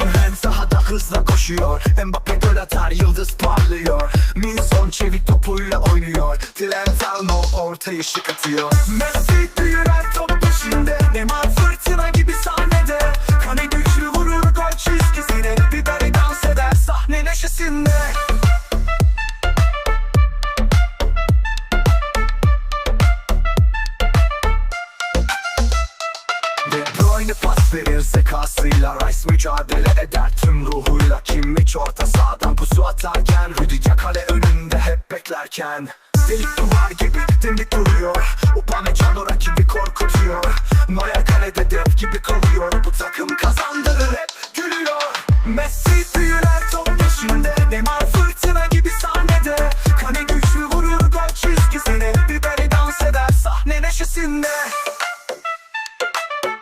Hem sahada hızla koşuyor. Mbappe gol atar yıldız parlıyor. Minson çevik topuyla oynuyor. Trent Arnold ortaya şık atıyor. Messi büyür her top peşinde. Neymar fırtına gibi sahnede. Kane güçlü vurur gol çizgisine. Biberi dans eder sahne neşesinde. De Bruyne pas verir zekasıyla Rice mücadele eder tüm ruhuyla. Kimmich orta sahadan pusu atarken Rüdiger kale önünde hep beklerken. Delik duvar gibi dimdik duruyor. Upamecano rakibi korkutuyor. Neuer kalede dev gibi kalıyor. Bu takım kazandırır hep gülüyor. Messi büyüler top peşinde. Neymar fırtına gibi sahnede. Kane güçlü vurur gol çizgisine. Biberi dans eder sahne neşesinde